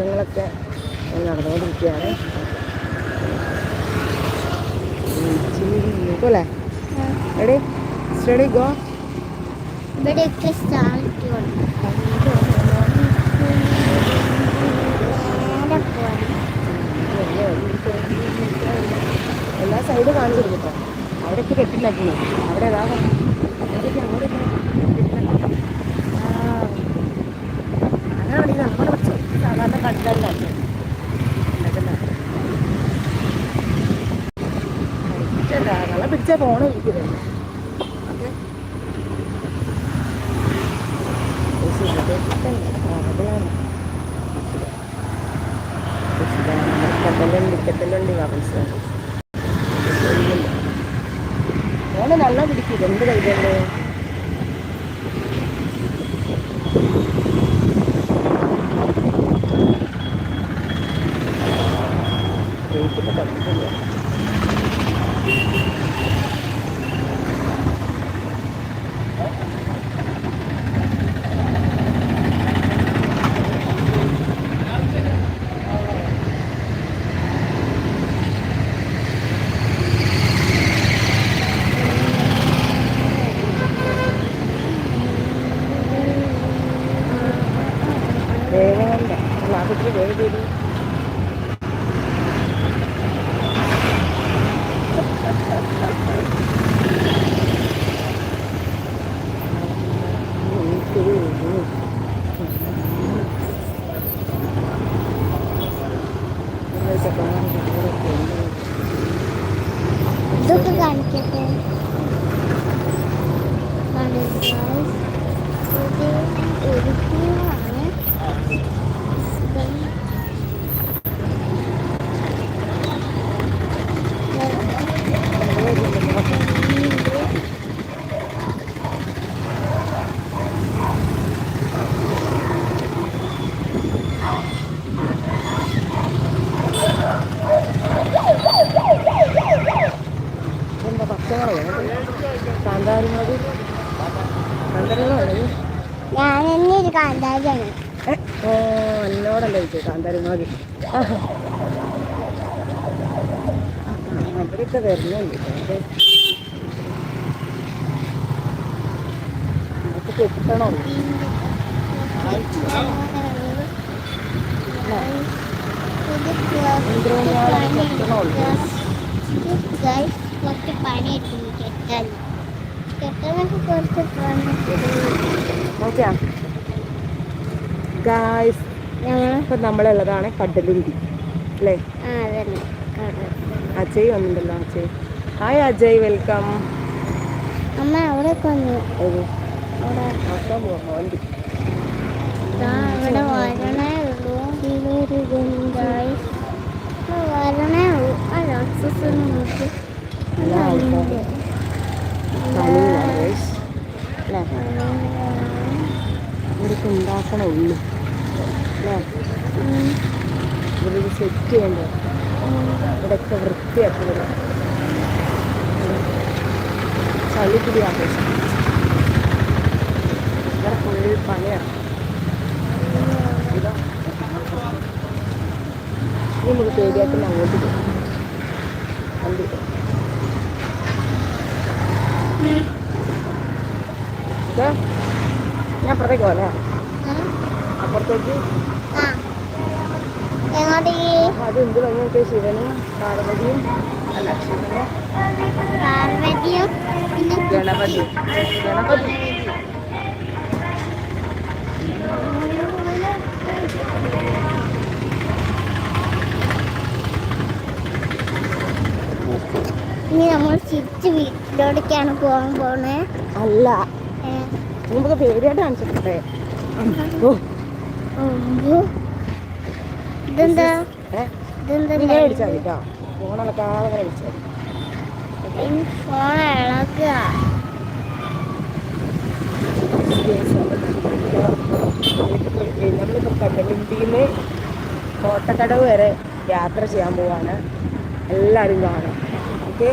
ങ്ങളൊക്കെ നടന്നുകൊണ്ടിരിക്കുകയാണ്. അല്ലേ? എടി സ്റ്റഡി ഗോ. ഇവിടെയൊക്കെ എല്ലാ സൈഡും കാണിച്ചു കൊടുക്കട്ടോ അവിടെയൊക്കെ കെട്ടില്ലാക്കുന്നു അവിടെ ഏതാ? അവിടെയൊക്കെ. അങ്ങനെയാണെങ്കിൽ നമ്മുടെ സാധാരണ കണ്ടല്ല നല്ല പിടിച്ചാ ഇരിക്കുന്നത് ഓക്കെ നല്ല കെട്ടലുണ്ട് കവൽസ് ഓനെ നല്ല പിടിക്കും എന്ത് കൈതല്ലേ വെയിറ്റിന്റെ തട്ടില്ല വേഗം ഒരു കാന്താരിയാണ്. ഓ എന്നോടല്ലേ ചോദിച്ചത് കാന്താരിമുളക് അവരൊക്കെ വരുന്നുണ്ട്. നമുക്ക് കിട്ടണം കുറച്ച് പണി കിട്ടി കെട്ടാൻ. കെട്ടാനൊക്കെ കുറച്ച് നോക്കിയാ? ഗായ്സ് ഞങ്ങൾ ഇപ്പം നമ്മളുള്ളതാണ് കടലുണ്ടി അല്ലേ. അജയ് വന്നിട്ടുണ്ടല്ലോ അജയ്. ഹായ് അജയ്. വെൽക്കം അമ്മ അവിടെ വരണേ ഉള്ളൂ. വരണേ ഉള്ളൂ. ആ നല്ല guys. അല്ലേ ഇവർക്ക് ഉണ്ടാക്കണ ഉള്ളു അല്ലേ ഇവരിത് സെറ്റ് ചെയ്യണ്ടേ ഇവിടെയൊക്കെ വൃത്തിയാക്കി വരും ചളിപ്പിടി ആഘോഷം ഇവിടെ ഫുൾ പണിയാണ് നമുക്ക് പേടിയാക്കുന്ന അങ്ങോട്ട് പോകും വണ്ടി ഇത് ഞാൻ അപ്പുറത്തേക്ക് പോലെ അപ്പുറത്തേക്ക്? അത് എന്ത് ഭംഗിയൊക്കെ ശിവനും പാർവതിയും അല്ല ശിവനും പാർവതിയും ഗണപതി ഗണപതി. ഇനി നമ്മൾ തിരിച്ച് വീട്ടിലോട്ടേക്കാണ് പോകാൻ പോണേ. അല്ല. നമുക്ക് പേടിയായിട്ട് കാണിച്ചിട്ടുണ്ടേ ഇങ്ങനെ മതി കേട്ടോ നമ്മളിപ്പോൾ കോട്ടക്കടവ് വരെ യാത്ര ചെയ്യാൻ പോവാണ്. എല്ലാവരും കാണാം. ഓക്കെ?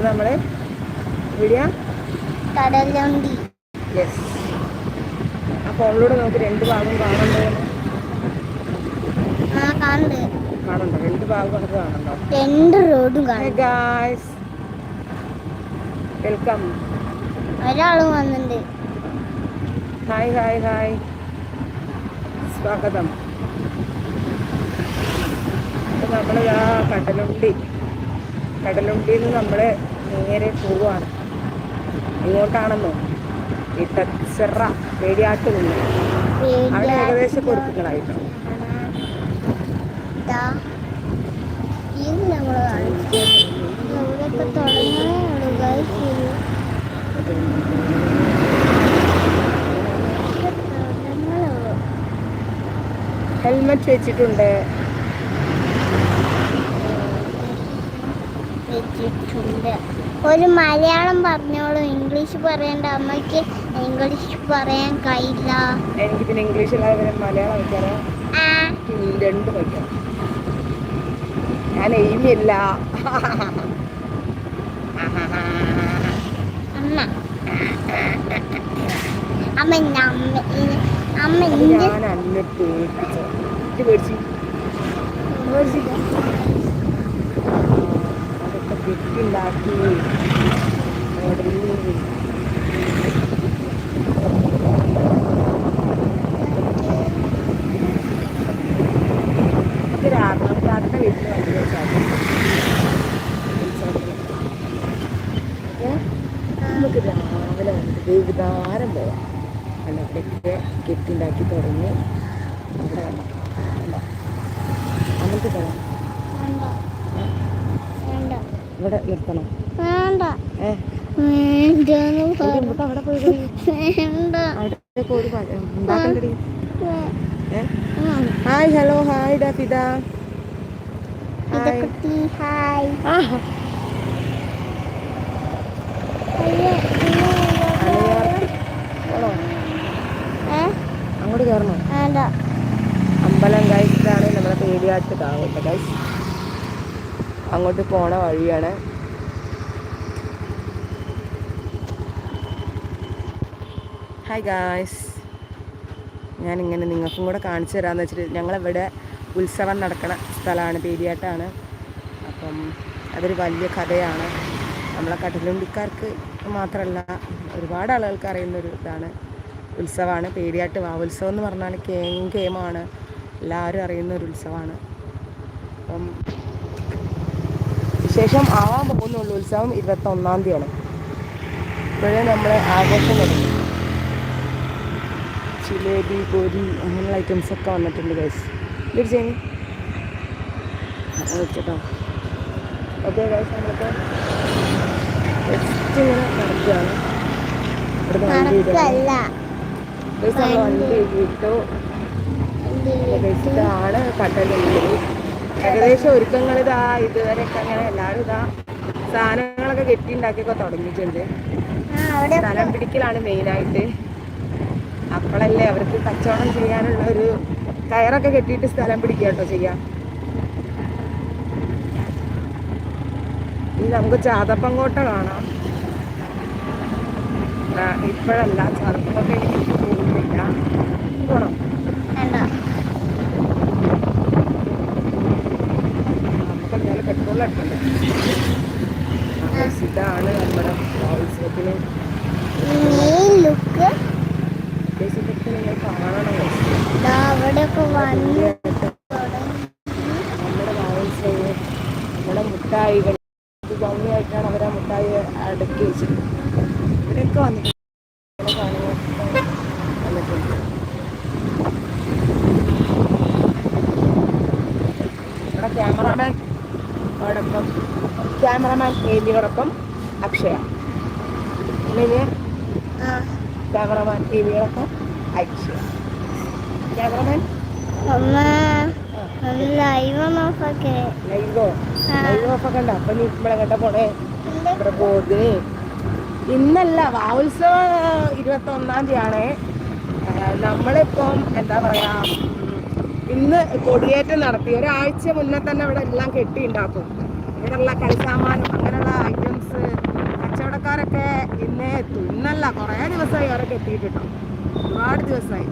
അപ്പോൾ നമ്മൾ വീഡിയോ കടലുണ്ടി യെസ് ആ ഫോണിലൂടെ നമുക്ക് രണ്ട് ഭാഗം കാണണ്ടോ? കാണണ്ടോ? രണ്ട് ഭാഗം നമുക്ക് കാണണ്ടോ? രണ്ട് റോഡും ഗായ്സ് വെൽക്കം ഒരാളും വന്നിട്ടുണ്ട് ഹായ് ഹായ് ഹായ് സ്വാഗതം. നമ്മളിതാ കടലുണ്ടി. കടലുണ്ടിയിൽ നിന്ന് നമ്മൾ നേരെ പോവുകയാണ് എങ്ങോട്ടാണെന്നോ ഇട്ടച്ചിറ പേടിയാട്ട് നിന്ന് അവിടെ ഏകദേശം കൊടുക്കുന്നതായിട്ടോ ഹെൽമെറ്റ് ഇത് നമ്മൾ കാണിച്ചു ഇവിടെയൊക്കെ തുടങ്ങണേ ഉള്ളൂ guys. ഇത് തുടങ്ങണേ ഉള്ളൂ. ഹെൽമെറ്റ് വെച്ചിട്ടുണ്ട് വെച്ചിട്ടുണ്ട് ഒരു മലയാളം പറഞ്ഞോളൂ. ഇംഗ്ലീഷ് പറയേണ്ട. അമ്മയ്ക്ക് ഇംഗ്ലീഷ് പറയാൻ കഴിയില്ല. എനിക്ക് പിന്നെ ഇംഗ്ലീഷ് അല്ലാതെ മലയാളം വയ്ക്കാറ് രണ്ട് വയ്ക്കാം ഞാൻ എയിമില്ല അമ്മ. അമ്മ അമ്മ ഞാൻ അന്നെ പേടിപ്പിച്ചു പേടിച്ചു. പേടിച്ചില്ല ഇത് രാമനാഥന്റെ വീട്ടിൽ വണ്ടി വെച്ചാൽ നമുക്ക് രാവിലെ വന്നിട്ട് വൈകുന്നേരം പോവാം. അല്ല ഇവിടെയൊക്കെ കെട്ടിണ്ടാക്കി തുടങ്ങി. അവിടെ? അങ്ങനത്തെ വേണ്ട ഇവിടെ നിർത്തണം വേണ്ട. അവിടെ പോയി ഉം. ഹായ് ഹലോ ഹായ് ഡഫിദ ഹായ്. അങ്ങോട്ട് കയറണോ? അമ്പലം ഗൈസ് ഇതാണ് നമ്മുടെ പേടിയാട്ട് കാവുണ്ട് ഗൈസ് അങ്ങോട്ട് പോണ വഴിയാണ്. ഹായ് ഗായ്സ് ഞാനിങ്ങനെ നിങ്ങൾക്കും കൂടെ കാണിച്ചു തരാമെന്ന് വെച്ചിട്ട് ഞങ്ങളിവിടെ ഉത്സവം നടക്കുന്ന സ്ഥലമാണ് പേരിയാട്ടാണ് അപ്പം അതൊരു വലിയ കഥയാണ്. നമ്മളെ കടലുണ്ടിക്കാർക്ക് മാത്രമല്ല ഒരുപാട് ആളുകൾക്ക് അറിയുന്നൊരു ഇതാണ്. ഉത്സവമാണ് പേരിയാട്ട് വാവുത്സവം എന്ന് പറഞ്ഞാൽ കേമാണ്. എല്ലാവരും അറിയുന്ന ഒരു ഉത്സവമാണ്. അപ്പം വിശേഷം ആവാൻ പോകുന്നുള്ള ഉത്സവം ഇരുപത്തൊന്നാം തീയതിയാണ് ഇപ്പോഴേ നമ്മളെ ആഘോഷം തുടങ്ങി ജിലേബി പൊരി അങ്ങനെയുള്ള ഐറ്റംസ് ഒക്കെ വന്നിട്ടുണ്ട് ഗൈസ് ഇതൊരു ചെയ്യുന്നു? കേട്ടോ ഓക്കെ ഗൈസ് നമ്മൾക്ക് ജസ്റ്റ് ഇങ്ങനെ നടക്കുകയാണ്. ഇവിടുന്ന് വണ്ടി നമ്മൾ വണ്ടി ഇട്ടു. ഇതാണ് കടലുണ്ട് ഏകദേശം ഒരുക്കങ്ങൾ ഇതാ ഇതുവരെയൊക്കെ അങ്ങനെ എല്ലാവരും ഇതാ സാധനങ്ങളൊക്കെ കെട്ടിണ്ടാക്കിയൊക്കെ തുടങ്ങിയിട്ടുണ്ട്. സ്ഥലം പിടിക്കലാണ് മെയിനായിട്ട്. അപ്പോഴല്ലേ അവർക്ക് കച്ചവടം ചെയ്യാനുള്ള ഒരു കയറൊക്കെ കെട്ടിയിട്ട് സ്ഥലം പിടിക്കുക കേട്ടോ ചെയ്യാം. ഇനി നമുക്ക് ചാതപ്പങ്കോട്ട കാണാം. ഇപ്പോഴല്ല ചാതപ്പങ്കോട്ട എനിക്ക് പോകുന്നില്ല പോണം. മുട്ടായികൾ ഇത് ഭംഗിയായിട്ടാണ് അവർ ആ മുട്ടായി അടുക്കി വെച്ചത് ഇവരൊക്കെ വന്നിട്ടുണ്ട്. വന്നിട്ടുണ്ട്. ക്യാമറാമാൻ ഓടൊപ്പം ക്യാമറമാൻ ഏവിയോടൊപ്പം അക്ഷയ. ആ. ക്യാമറമാൻ ഏവിയോടൊപ്പം അക്ഷയ. ക്യാമറമാൻ? ലൈവ് ലൈവോ അപ്പൊ നീ ഇവിടെ കേട്ട പോണേ. ഇവിടെ പോകുന്നേ ഇന്നല്ല വാവുത്സവം ഇരുപത്തി ഒന്നാം തീയതിയാണ്. നമ്മളിപ്പം എന്താ പറയാ ഇന്ന് കൊടിയേറ്റം നടത്തി. ഒരാഴ്ച മുന്നേ തന്നെ ഇവിടെ എല്ലാം കെട്ടി ഉണ്ടാക്കും ഇവിടെയുള്ള കളിസാമാനം അങ്ങനെയുള്ള ഐറ്റംസ് കച്ചവടക്കാരൊക്കെ ഇന്നേ ഇന്നല്ല കുറേ ദിവസമായി അവരൊക്കെ എത്തിയിട്ടോ ഒരുപാട് ദിവസമായി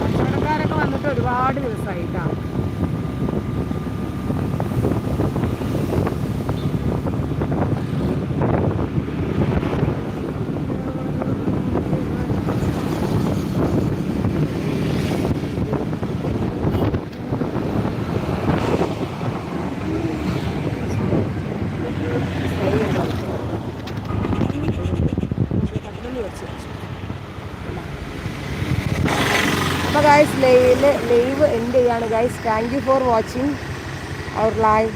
കച്ചവടക്കാരൊക്കെ വന്നിട്ട് ഒരുപാട് ദിവസമായി കേട്ടോ അപ്പോൾ ഗൈസ് ലൈവ് എൻഡ് ചെയ്യാണ്. Guys thank you for watching our live